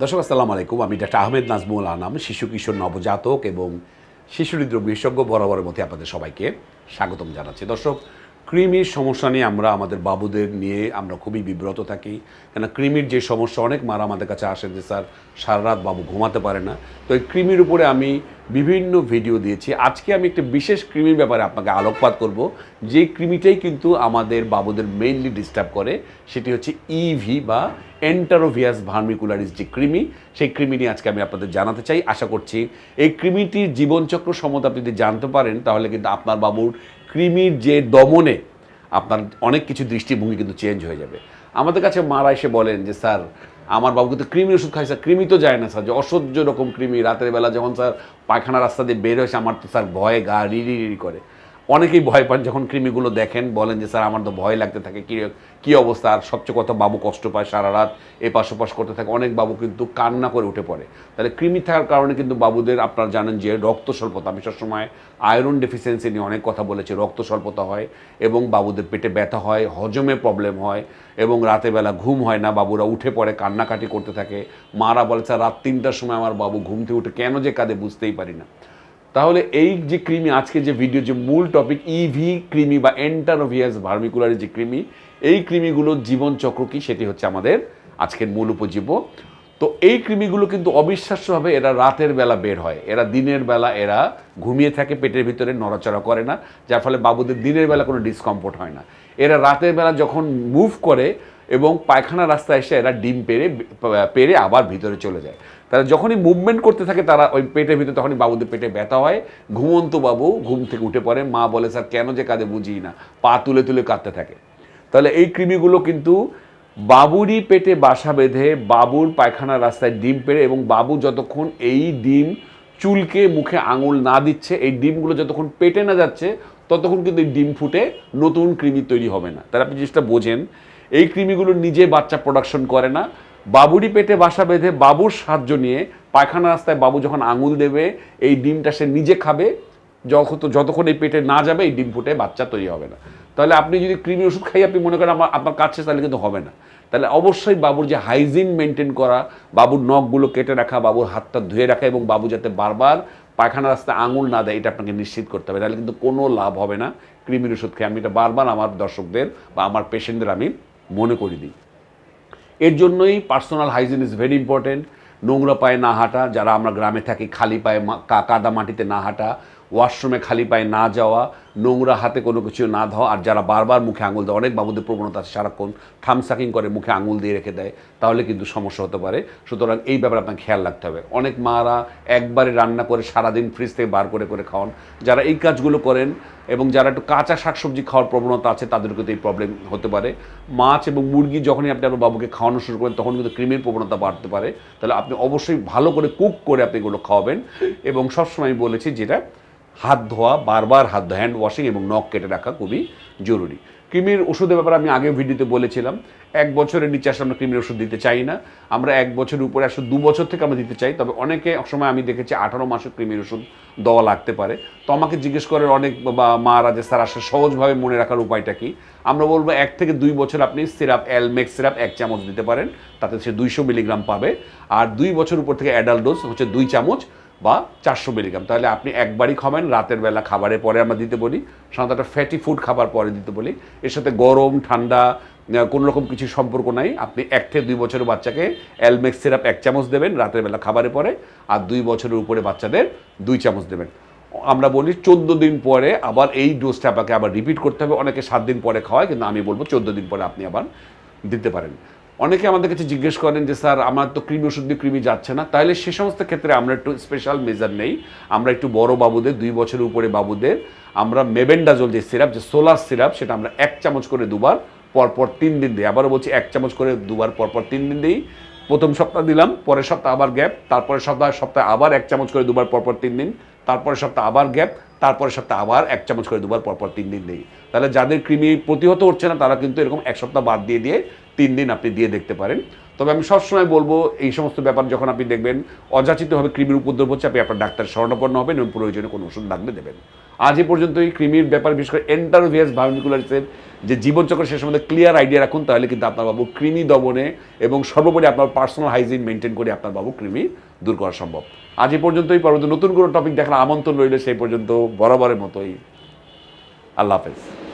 দর্শক, আসসালামু আলাইকুম। আমি ডাক্তার আহমেদ নাজমুল আনাম, শিশু, কিশোর, নবজাতক এবং শিশু হৃদরোগ বিশেষজ্ঞ বরাবরের মধ্যে আপনাদের সবাইকে স্বাগতম জানাচ্ছি। দর্শক কৃমির সমস্যা নিয়ে আমরা আমাদের বাবুদের নিয়ে আমরা খুবই বিব্রত থাকি। কেন কৃমির যে সমস্যা, অনেক মারা আমাদের কাছে আসে যে, স্যার সারা রাত বাবু ঘুমাতে পারে না। তো এই কৃমির উপরে আমি বিভিন্ন ভিডিও দিয়েছি। আজকে আমি একটি বিশেষ কৃমির ব্যাপারে আপনাকে আলোকপাত করব। যে কৃমিটাই কিন্তু আমাদের বাবুদের মেইনলি ডিস্টার্ব করে, সেটি হচ্ছে ইভি বা এন্টারোভিয়াস ভার্মিকুলারিস যে কৃমি, সেই কৃমি নিয়ে আজকে আমি আপনাদের জানাতে চাই। আশা করছি এই কৃমিটির জীবনচক্র সম্বন্ধে আপনি যদি জানতে পারেন, তাহলে কিন্তু আপনার বাবুর কৃমির যে দমনে আপনার অনেক কিছু দৃষ্টিভঙ্গি কিন্তু চেঞ্জ হয়ে যাবে। আমাদের কাছে মারা এসে বলেন যে, স্যার, আমার বাবু কিন্তু কৃমি ওষুধ খাই স্যার। কৃমি তো যায় না, স্যার। যে অসহ্য রকম কৃমি, রাতের বেলা যখন স্যার, পায়খানা রাস্তা দিয়ে বের হয়েছে আমার তো, স্যার, ভয়ে গা রি রি করে। অনেকেই ভয় পান যখন কৃমিগুলো দেখেন, বলেন যে, স্যার, আমার তো ভয় লাগতে থাকে। কী কী অবস্থা? আর সবচেয়ে কথা, বাবু কষ্ট পায় সারা রাত এপাশ ওপাশ করতে থাকে। অনেক বাবু কিন্তু কান্না করে উঠে পড়ে। তাহলে কৃমি থাকার কারণে কিন্তু বাবুদের, আপনারা জানেন যে, রক্ত স্বল্পতা। আমি সবসময় আয়রন ডেফিসিয়েন্সি নিয়ে অনেক কথা বলেছি, রক্ত স্বল্পতা হয় এবং বাবুদের পেটে ব্যথা হয়, হজমে প্রবলেম হয় এবং রাতের বেলা ঘুম হয় না। বাবুরা উঠে পড়ে, কান্নাকাটি করতে থাকে। মারা বলে, স্যার, রাত তিনটার সময় আমার বাবু ঘুম থেকে উঠে কেন যে কাঁদে বুঝতেই পারি না। তাহলে এই যে কৃমি আজকে যে ভিডিও যে মূল টপিক ইভি কৃমি বা এন্টারোভিয়াস ভার্মিকুলারি যে কৃমি, এই কৃমিগুলোর জীবনচক্র কি? সেটি হচ্ছে আমাদের আজকের মূল উপজীব্য। তো এই কৃমিগুলো কিন্তু অবিশ্বাস্যভাবে এরা রাতের বেলা বের হয়। এরা দিনের বেলা এরা ঘুমিয়ে থাকে, পেটের ভিতরে নড়াচড়া করে না, যার ফলে বাবুদের দিনের বেলা কোনো ডিসকমফোর্ট হয় না। এরা রাতের বেলা যখন মুভ করে এবং পায়খানা রাস্তায় এসে এরা ডিম পেরে পেরে আবার ভিতরে চলে যায়। তারা যখনই মুভমেন্ট করতে থাকে, তারা ওই পেটের ভিতরে তখনই বাবুদের পেটে ব্যথা হয়। ঘুমন্ত বাবু ঘুম থেকে উঠে পড়ে, মা বলে, স্যার, কেন যে কাঁদে বুঝি না। পা তুলে তুলে কাঁদতে থাকে। তাহলে এই কৃমিগুলো কিন্তু বাবুরই পেটে বাসা বেঁধে বাবুর পায়খানা রাস্তায় ডিম পেড়ে এবং বাবু যতক্ষণ এই ডিম চুলকে মুখে আঙুল না দিচ্ছে, এই ডিমগুলো যতক্ষণ পেটে না যাচ্ছে, ততক্ষণ কিন্তু এই ডিম ফুটে নতুন কৃমি তৈরি হবে না। তাহলে আপনি জিনিসটা বোঝেন এই কৃমিগুলো নিজে বাচ্চা প্রোডাকশন করে না। বাবুরই পেটে বাসা বেঁধে বাবুর সাহায্য নিয়ে পায়খানা রাস্তায় বাবু যখন আঙুল দেবে, এই ডিমটা সে নিজে খাবে। যখন যতক্ষণ এই পেটে না যাবে, এই ডিম ফুটে বাচ্চা তৈরি হবে না। তাহলে আপনি যদি কৃমি ওষুধ খাই, আপনি মনে করেন আমার আপনার কাছে তাহলে কিন্তু হবে না। তাহলে অবশ্যই বাবুর যে হাইজিন মেনটেন করা, বাবুর নখগুলো কেটে রাখা, বাবুর হাতটা ধুয়ে রাখা এবং বাবু যাতে বারবার পায়খানা রাস্তায় আঙুল না দেয়, এটা আপনাকে নিশ্চিত করতে হবে। তাহলে কিন্তু কোনো লাভ হবে না কৃমির ওষুধ খেয়ে। আমি এটা বারবার আমার দর্শকদের বা আমার পেশেন্টদের আমি মনে করি দিই। এর জন্যই personal hygiene is very important নোংরা পায়ে না হাঁটা, যারা আমরা গ্রামে থাকি, খালি পায়ে কাদা মাটিতে না হাঁটা ওয়াশরুমে খালি পায়ে না যাওয়া, নোংরা হাতে কোনো কিছু না ধোয়া, আর যারা বারবার মুখে আঙুল দেয়, অনেক বাবুদের প্রবণতা আছে, সারাক্ষণ থাম সাকিং করে মুখে আঙুল দিয়ে রেখে দেয়, তাহলে কিন্তু সমস্যা হতে পারে। সুতরাং এই ব্যাপারে আপনাকে খেয়াল রাখতে হবে। অনেক মারা একবারে রান্না করে সারাদিন ফ্রিজ থেকে বার করে করে খাওয়ান। যারা এই কাজগুলো করেন এবং যারা একটু কাঁচা শাকসবজি খাওয়ার প্রবণতা আছে, তাদের কিন্তু এই প্রবলেম হতে পারে। মাছ এবং মুরগি যখনই আপনি আপনার বাবুকে খাওয়ানো শুরু করেন, তখন কিন্তু ক্রিমের প্রবণতা বাড়তে পারে। তাহলে আপনি অবশ্যই ভালো করে কুক করে আপনি এগুলো খাওয়াবেন। এবং সবসময় বলেছি যেটা হাত ধোয়া, বারবার হাত ধোয়া হ্যান্ড ওয়াশিং এবং নখ কেটে রাখা খুবই জরুরি। কৃমির ওষুধের ব্যাপারে আমি আগে ভিডিওতে বলেছিলাম, এক বছরের নিচে আসলে আমরা কৃমির ওষুধ দিতে চাই না। আমরা এক বছরের উপরে আসলে দু বছর থেকে আমরা দিতে চাই, তবে অনেকে সময় আমি দেখেছি আঠারো মাসের কৃমির ওষুধ দেওয়া লাগতে পারে। তো আমাকে জিজ্ঞেস করে অনেক বা মারা যে স্যার, আসলে সহজভাবে মনে রাখার উপায়টা কি? আমরা বলব এক থেকে দুই বছর আপনি সিরাপ, অ্যালমেক্স সিরাপ এক চামচ দিতে পারেন, তাতে সে দুইশো মিলিগ্রাম পাবে। আর দুই বছর উপর থেকে অ্যাডাল্ট ডোজ হচ্ছে দুই চামচ। বা চারশো মিলিগ্রাম। তাহলে আপনি একবারই খাবেন, রাতের বেলা খাবারের পরে আমরা দিতে বলি, সাধারণত একটা ফ্যাটি ফুড খাবার পরে দিতে বলি। এর সাথে গরম, ঠান্ডা কোনো রকম কিছু সম্পর্ক নাই। আপনি এক থেকে দুই বছরের বাচ্চাকে অ্যালমেক্স সিরাপ এক চামচ দেবেন রাতের বেলা খাবারের পরে আর দুই বছরের উপরে বাচ্চাদের দুই চামচ দেবেন। আমরা বলি চোদ্দ দিন পরে আবার এই ডোজটা আপনাকে আবার রিপিট করতে হবে। অনেকে সাত দিন পরে খাওয়ায়, কিন্তু আমি বলব চোদ্দ দিন পরে আপনি আবার দিতে পারেন। অনেকে আমাদের কাছে জিজ্ঞেস করেন যে, স্যার, আমার তো কৃমি ওষুধ দিয়ে কৃমি যাচ্ছে না। তাহলে সে সমস্ত ক্ষেত্রে আমরা একটু স্পেশাল মেজার নেই। আমরা একটু বড় বাবুদের, দুই বছরের উপরে বাবুদের, আমরা মেবেন্ডাজল যে সিরাপ যে সোলার সিরাপ সেটা আমরা এক চামচ করে দুবার, পরপর তিন দিন দিই। আবারও বলছি, এক চামচ করে দুবার, পরপর তিন দিন দিই। প্রথম সপ্তাহ দিলাম, পরের সপ্তাহ আবার গ্যাপ তারপরে সপ্তাহ, সপ্তাহে আবার এক চামচ করে দুবার, পরপর তিন দিন। তারপরে সপ্তাহ আবার গ্যাপ তারপরে সপ্তাহে আবার এক চামচ করে দুবার, পরপর তিন দিন দিই। তাহলে যাদের কৃমি প্রতিহত হচ্ছে না, তারা কিন্তু এরকম এক সপ্তাহ বাদ দিয়ে দিয়ে তিন দিন আপনি দিয়ে দেখতে পারেন। তবে আমি সবসময় বলব, এই সমস্ত ব্যাপার যখন আপনি দেখবেন, অযাচিতভাবে কৃমির উপদ্রব হচ্ছে, আপনি আপনার ডাক্তার শরণাপন্ন হবেন এবং প্রয়োজনে কোনো ওষুধ লাগলে দেবেন। আজ এই পর্যন্তই, কৃমির ব্যাপার, বিশেষ করে এন্টারোভিয়াস ভার্মিকুলারিসের যে জীবনচক্র, সে সম্বন্ধে ক্লিয়ার আইডিয়া রাখুন, তাহলে কিন্তু আপনার বাবু কৃমি দমনে এবং সর্বোপরি আপনার পার্সোনাল হাইজিন মেনটেন করে আপনার বাবু কৃমি দূর করা সম্ভব। আজ এই পর্যন্তই, পরবর্তী নতুন কোনো টপিক দেখার আমন্ত্রণ রইলে, সেই পর্যন্ত বরাবরের মতোই। আল্লাহ হাফেজ।